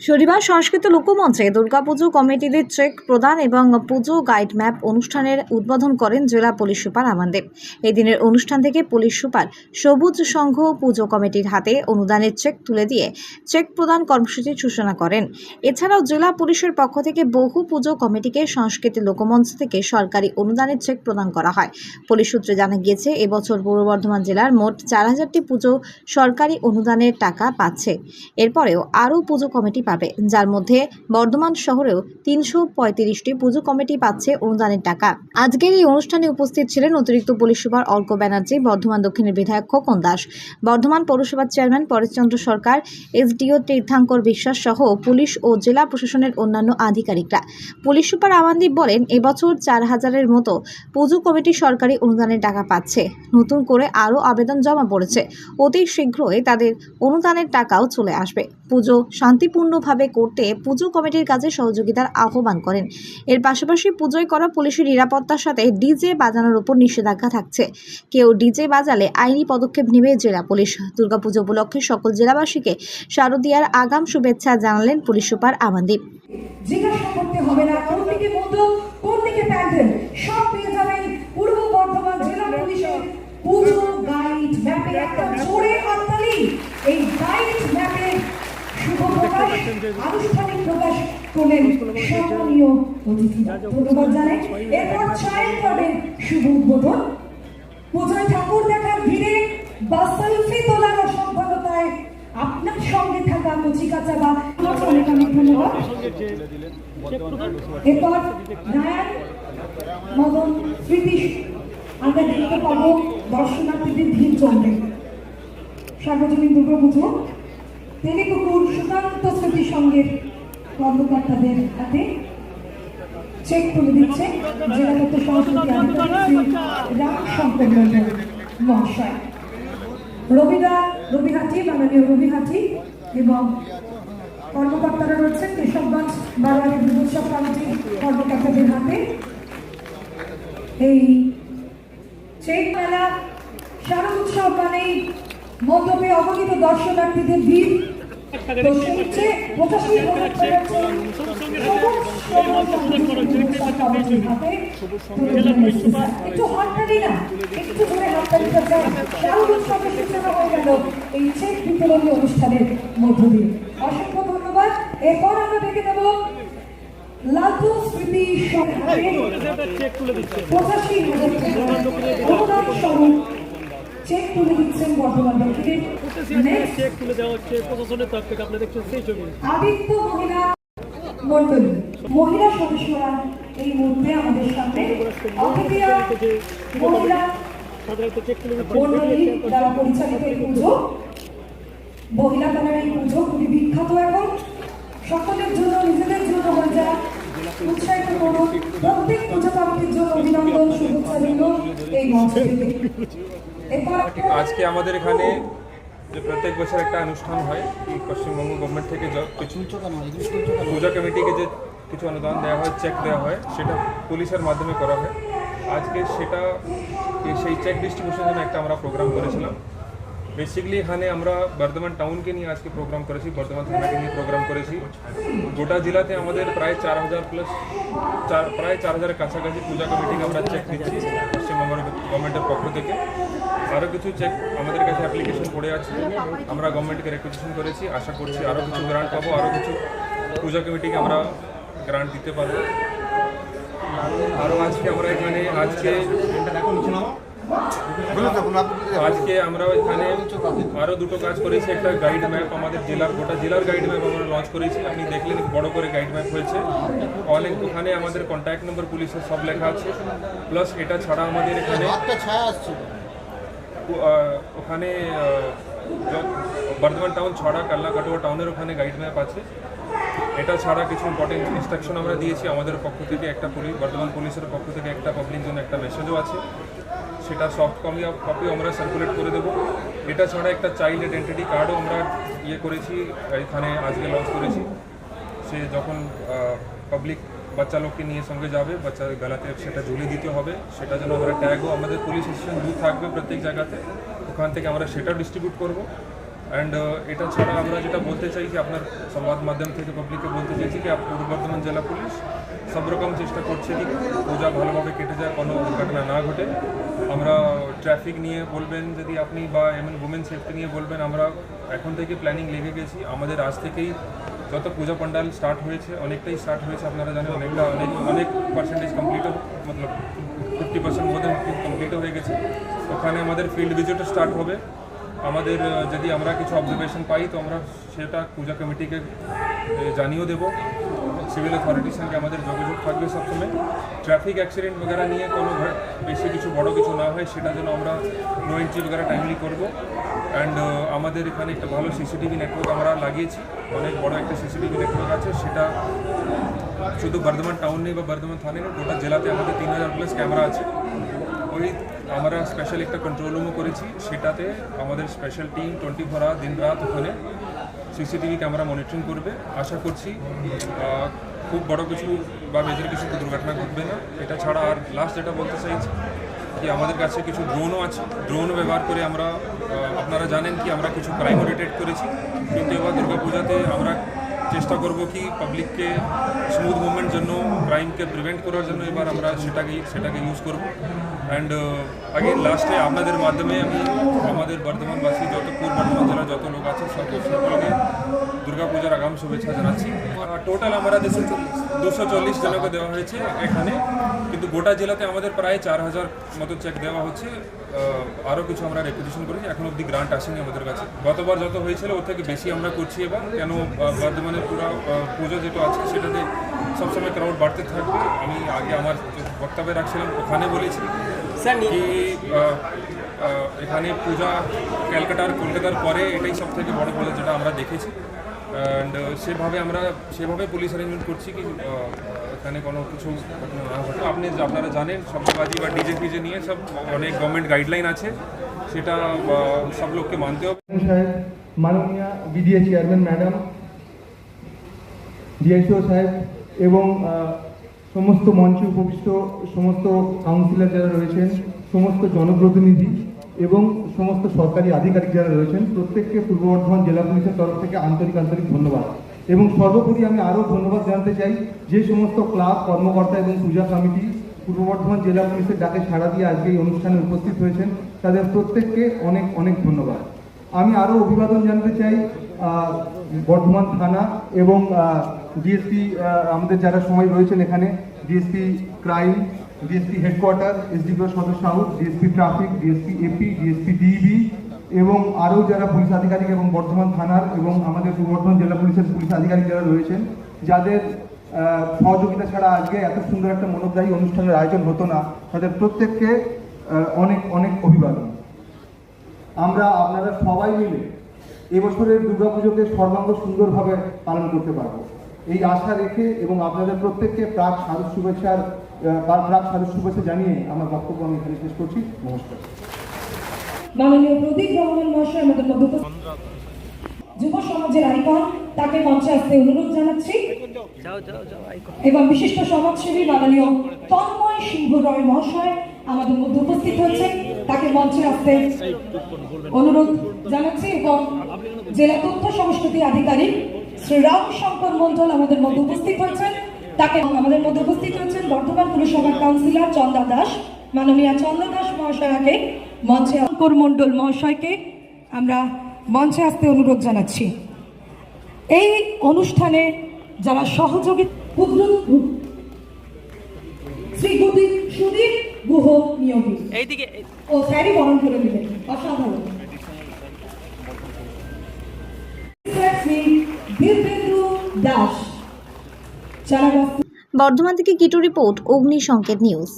শনিবার সংস্কৃত লোকমঞ্চে দুর্গাপুজো কমিটিদের চেক প্রদান এবং পুজো গাইড ম্যাপ অনুষ্ঠানের উদ্বোধন করেন জেলা পুলিশ সুপার আমানদেব। এই দিনের অনুষ্ঠান থেকে পুলিশ সুপার সবুজ সংঘ পুজো কমিটির হাতে অনুদানের চেক তুলে দিয়ে চেক প্রদান কর্মসূচির সূচনা করেন। এছাড়াও জেলা পুলিশের পক্ষ থেকে বহু পুজো কমিটিকে সংস্কৃতি লোকমঞ্চ থেকে সরকারি অনুদানের চেক প্রদান করা হয়। পুলিশ সূত্রে জানা গিয়েছে, এবছর পূর্ব বর্ধমান জেলার মোট চার হাজারটি পুজো সরকারি অনুদানের টাকা পাচ্ছে। এরপরেও আরও পুজো কমিটি পাবে, যার মধ্যে বর্ধমান শহরেও তিনশো পঁয়ত্রিশটি পুজো কমিটি পাচ্ছে অনুদানের টাকা। আজকের এই অনুষ্ঠানে উপস্থিত ছিলেন অতিরিক্ত পুলিশ সুপার অর্ক ব্যানার্জি, বর্ধমান দক্ষিণের বিধায়ক খোকন দাস, বর্ধমান পৌরসভার চেয়ারম্যান পরেশচন্দ্র সরকার, এসডিও তীর্থাঙ্কর বিশ্বাস সহ পুলিশ ও জেলা প্রশাসনের অন্যান্য আধিকারিকরা। পুলিশ সুপার আমানদীপ বলেন, এবছর চার হাজারের মতো পুজো কমিটি সরকারি অনুদানের টাকা পাচ্ছে। নতুন করে আরও আবেদন জমা পড়েছে। অতি শীঘ্রই তাদের অনুদানের টাকাও চলে আসবে। পুজো শান্তিপূর্ণভাবে করতে পুজো কমিটির কাজে সহযোগিতার আহ্বান করেন। এর পাশাপাশি পুজোয় করা পুলিশের নিরাপত্তার সাথে ডিজে বাজানোর উপর নিষেধাজ্ঞা থাকছে। কেউ ডিজে বাজালে আইনি পদক্ষেপ নেবে জেলা পুলিশ। দুর্গাপুজো উপলক্ষে সকল জেলাবাসীকে শারদীয়ার আগাম শুভেচ্ছা জানালেন পুলিশ সুপার আমানদীপ। জিজ্ঞাসা করতে হবে না কোন দিকে কোন দিকে প্যান্ডেল, সব পেয়ে যাবেন পূর্ব বর্ধমান জেলা পুলিশের পুজো গাইড ম্যাপে। একটা জোরে হাততালি, এই গাইড আনুষ্ঠানিক প্রকাশ করলেন সম্মানীয় অতিথি। ধন্যবাদ জানাই। এরপর চায়ের ক্লাবের শুভ উদ্বোধন। পুজোয় ঠাকুর দেখার ভিড়ে বা তোলার অসম্ভবতায় আপনার সঙ্গে থাকা কচিকাচা বা অনেক অনেক ধন্যবাদ। এরপর নারায়ণ মদন স্মৃতি আমরা দেখতে পাবো দর্শনার্থীদের ভিড় জমবে সার্বজনীন দুর্গাপুজো। তেলেকুকুর সুকান্ত স্মৃতি সঙ্গের কর্মকর্তাদের হাতে চেক তুলে দিচ্ছে জেলা তথ্য সংস্কৃতি রাম শঙ্কর মন্ডল মহাশয়। রবিদা, রবিহাটি, মাননীয় রবিহাটি এবং কর্মকর্তারা রয়েছেন কেশবগঞ্জ বারোয়ারি দুর্গোৎসব কর্মকর্তাদের হাতে। এই চেক মেলা, শারদ উৎসব মানেই মণ্ডপে অগণিত দর্শনার্থীদের ভিড়। সবুজ এই চেক বিতরণী অনুষ্ঠানের মধ্য দিয়ে অসংখ্য ধন্যবাদ এরপর আমরা স্মৃতি পঁচাশি হাজার অনুদান স্বরূপ চেক তুলে দিচ্ছেন Next, চেক তুলে দেওয়া হচ্ছে প্রশাসনের তরফ থেকে। আপনারা দেখছেন সেই ছবি। আদিত্য মহিলা মন্ডলী মহিলা সদস্যরা এই মুহূর্তে আমাদের সামনে অতিথিয়া মহিলা মন্ডলী দ্বারা পরিচালিত এই পুজো। মহিলা পাড়ার এই পুজো খুবই বিখ্যাত এখন। সকলের জন্য নিজেদের জন্য হয়ে যাক আজকে আমাদের এখানে যে প্রত্যেক বছর একটা অনুষ্ঠান হয়, পশ্চিমবঙ্গ গভর্নমেন্ট থেকে কিছু পূজা কমিটিকে যে কিছু অনুদান দেওয়া হয় চেক দেওয়া হয়, সেটা পুলিশের মাধ্যমে করা হয়। আজকে সেটা, সেই চেক ডিস্ট্রিবিউশনের জন্য একটা আমরা প্রোগ্রাম করেছিলাম। বেসিক্যালি এখানে আমরা বর্ধমান টাউনকে নিয়ে আজকে প্রোগ্রাম করেছি, বর্ধমান থানাকে নিয়ে প্রোগ্রাম করেছি। গোটা জেলাতে আমাদের প্রায় চার হাজার প্লাস চার, প্রায় চার হাজারের কাছাকাছি পূজা কমিটিকে আমরা চেক দিচ্ছি পশ্চিমবঙ্গ গভর্নমেন্টের পক্ষ থেকে। আরও কিছু চেক আমাদের কাছে অ্যাপ্লিকেশন পড়ে আছে। আমরা গভর্নমেন্টকে রেকুইজিশন করেছি। আশা করছি আরও কিছু গ্রান্ট পাবো আরও কিছু পূজা কমিটিকে আমরা গ্রান্ট দিতে পারব। আরও আজকে আমরা এখানে আজকে আজকে আমরা এখানে আরও দুটো কাজ করেছি। একটা গাইড ম্যাপ আমাদের জেলার গোটা জেলার গাইড ম্যাপ আমরা লঞ্চ করেছি। আপনি দেখলেন বড় করে গাইড ম্যাপ হয়েছে। অনেক ওখানে আমাদের কন্ট্যাক্ট নম্বর পুলিশের সব লেখা আছে। প্লাস এটা ছাড়া আমাদের এখানে ওখানে বর্ধমান টাউন ছড়া কাল্লা কাটোয়া টাউনের ওখানে গাইড ম্যাপ আছে। এটা ছাড়া কিছু ইম্পর্টেন্ট ইনস্ট্রাকশন আমরা দিয়েছি। আমাদের পক্ষ থেকে একটা পুলিশ বর্ধমান পুলিশের পক্ষ থেকে একটা পাবলিক জন্য একটা মেসেজও আছে। সেটা সফট কপি কপিও আমরা সার্কুলেট করে দেবো। এটা ছাড়া একটা চাইল্ড আইডেন্টিটি কার্ডও আমরা ইয়ে করেছি, এখানে আজকে লঞ্চ করেছি। সে যখন পাবলিক বাচ্চা লোককে নিয়ে সঙ্গে যাবে, বাচ্চার গলাতে সেটা ঝুলিয়ে দিতে হবে, সেটা যেন আমরা ট্যাগও আমাদের পুলিশ স্টেশন দূর থাকবে প্রত্যেক জায়গাতে, ওখান থেকে আমরা সেটা ডিস্ট্রিবিউট করব। অ্যান্ড এটা ছাড়া আমরা যেটা বলতে চাই যে আপনার সংবাদ মাধ্যম থেকে পাবলিককে বলতে চাইছি কি, পূর্ব বর্ধমান জেলা পুলিশ সব রকম চেষ্টা করছে কি পূজা ভালোভাবে কেটে যায়, কোনো দুর্ঘটনা না ঘটে। আমরা ট্রাফিক নিয়ে বলবেন যদি আপনি বা এমন উমেন সেফটি নিয়ে বলবেন, আমরা এখন থেকে প্ল্যানিং লেগে গেছি। আমাদের আজ থেকেই যত পূজা পান্ডাল স্টার্ট হয়েছে, অনেকটাই স্টার্ট হয়েছে, আপনারা জানেন অনেকটা, অনেক অনেক পার্সেন্টেজ কমপ্লিটও মতলব ফিফটি পার্সেন্ট মধ্যে কমপ্লিটও হয়ে গেছে। ওখানে আমাদের ফিল্ড ভিজিটও স্টার্ট হবে। আমাদের, যদি আমরা কিছু অবজারভেশন পাই, তো আমরা সেটা পূজা কমিটিকে জানিয়েও দেবো। সিভিল অথরিটির সঙ্গে আমাদের যোগাযোগ থাকবে সবসময়। ট্রাফিক অ্যাক্সিডেন্ট বগেরা নিয়ে কোনো বেশি কিছু, বড় কিছু না হয়, সেটা যেন আমরা নো এন্ট্রি বগেরা টাইমলি করব। অ্যান্ড আমাদের এখানে একটা ভালো সিসিটিভি নেটওয়ার্ক আমরা লাগিয়েছি। অনেক বড় একটা সিসিটিভি নেটওয়ার্ক আছে, সেটা শুধু বর্ধমান টাউন নেই বা বর্ধমান থানে নেই গোটা জেলাতে আমাদের তিন হাজার প্লাস ক্যামেরা আছে। ওই আমরা স্পেশাল একটা কন্ট্রোল রুমও করেছি। সেটাতে আমাদের স্পেশাল টিম টোয়েন্টি ফোর দিন রাত ওখানে সিসিটিভি ক্যামেরা মনিটরিং করবে। আশা করছি খুব বড় কিছু বা মেজর কিছু দুর্ঘটনা ঘটবে না। এটা ছাড়া আর লাস্ট যেটা বলতে চাইছি কি আমাদের কাছে কিছু ড্রোনও আছে। ড্রোন ব্যবহার করে আমরা আপনারা জানেন কি আমরা কিছু ক্রাইমও ডিটেক্ট করেছি। কিন্তু এবার দুর্গাপূজাতে আমরা চেষ্টা করব কি পাবলিককে স্মুথ মুভমেন্ট জন্য ক্রাইমকে প্রিভেন্ট করার জন্য এবার আমরা সেটাকে সেটাকে ইউজ করব। অ্যান্ড আগেন লাস্টে আপনাদের মাধ্যমে আমি, আমাদের বর্ধমানবাসী, যত পূর্ব বর্ধমান জেলার যত লোক আছে, সব সকলকে দুর্গাপূজার আগাম শুভেচ্ছা জানাচ্ছি। টোটাল আমরা দেশে দুশো চল্লিশ জনকে দেওয়া হয়েছে এখানে। কিন্তু গোটা জেলাতে আমাদের প্রায় চার হাজার মতো চেক দেওয়া হচ্ছে। আরও কিছু আমরা রেপুটেশন করেছি। এখন অবধি গ্রান্ট আসেনি আমাদের কাছে। গতবার যত হয়েছিল ওর থেকে বেশি আমরা করছি এবার। কেন বর্ধমানের পুরো পুজো যেটা আছে সেটাতে সবসময় ক্রাউড বাড়তে থাকবে। আমি আগে আমার যে বক্তব্যে রাখছিলাম ওখানে বলেছি কি এখানে পূজা ক্যালকাটার কলকাতার পরে এটাই সব থেকে বড় পূজা যেটা আমরা দেখেছি। অ্যান্ড সেভাবে আমরা, সেভাবে পুলিশ অ্যারেঞ্জমেন্ট করছি কি এখানে কোনো কিছু না আপনি আপনারা জানেন শব্দবাজি বা ডিজে ফিজে নিয়ে সব অনেক গভর্নমেন্ট গাইডলাইন আছে, সেটা সব লোককে মানতে হবে। সাহেব, মাননীয় বিডিএ চেয়ারম্যান ম্যাডাম, ডিআইসিও সাহেব এবং সমস্ত মঞ্চে উপবিষ্ট সমস্ত কাউন্সিলর যারা রয়েছেন, সমস্ত জনপ্রতিনিধি এবং সমস্ত সরকারি আধিকারিক যারা রয়েছেন, প্রত্যেককে পূর্ব বর্ধমান জেলা পুলিশের তরফ থেকে আন্তরিক আন্তরিক ধন্যবাদ। এবং সর্বোপরি আমি আরও ধন্যবাদ জানাতে চাই, যে সমস্ত ক্লাব, কর্মকর্তা এবং পূজা কমিটি পূর্ব বর্ধমান জেলা পুলিশের ডাকে সাড়া দিয়ে আজকে এই অনুষ্ঠানে উপস্থিত হয়েছেন, তাদের প্রত্যেককে অনেক অনেক ধন্যবাদ। আমি আরও অভিবাদন জানাতে চাই বর্ধমান থানা এবং ডিএসপি আমাদের যারা সময় রয়েছেন এখানে, DSP crime DSP headquarter SDPO সদস্য house DSP traffic DSP AP DSP DEB এবং আরও যারা পুলিশ আধিকারিক এবং বর্ধমান থানার এবং আমাদের পূর্ব বর্ধমান জেলা পুলিশের পুলিশ আধিকারিক যারা রয়েছেন, যাদের সহযোগিতা ছাড়া আজকে এত সুন্দর একটা মনোগ্রাহী অনুষ্ঠানের আয়োজন হতো না, তাদের প্রত্যেককে অনেক অনেক অভিবাদন। আমরা আপনারা সবাই মিলে এবছরের দুর্গাপুজোকে সর্বাঙ্গ সুন্দরভাবে পালন করতে পারব। এই আশা রেখে এবং আপনাদের প্রত্যেককে প্রাক সাধু শুভেচ্ছার আহ, প্রাক সাধু শুভেচ্ছা জানিয়ে আমার বক্তব্য আমি এখানে শেষ করছি। নমস্কার। মাননীয় প্রদীপ রহমান মহাশয় আমাদের যুব সমাজের আইকন তাকে মঞ্চে আসতে অনুরোধ জানাচ্ছি। এবং বিশিষ্ট সমাজসেবী মাননীয় তন্ময় সিংহ রয় মহাশয় আমাদের মধ্যে উপস্থিত হয়েছে তাকে মঞ্চে আসতে অনুরোধ জানাচ্ছি এবং জেলা তথ্য সংস্কৃতি আধিকারিক শ্রী রাম শঙ্কর মন্ডল আমাদের মধ্যে উপস্থিত হয়েছেন। তাকে আমাদের মধ্যে উপস্থিত হয়েছেন বর্তমান পুরসভার কাউন্সিলর চন্দা দাস মাননীয় চন্দা দাস মহাশয়াকে মঞ্চে শঙ্কর মন্ডল মহাশয়কে আমরা মঞ্চে আসতে অনুরোধ জানাচ্ছি। এই অনুষ্ঠানে যারা সহযোগী শ্রী গুদীপ সুদীপ গুহ নিয়োগী এইদিকে। ও স্যারই বরণ করে দিলেন অসাধারণ। বর্ধমান থেকে কিটু রিপোর্ট অগ্নি সংকেত নিউজ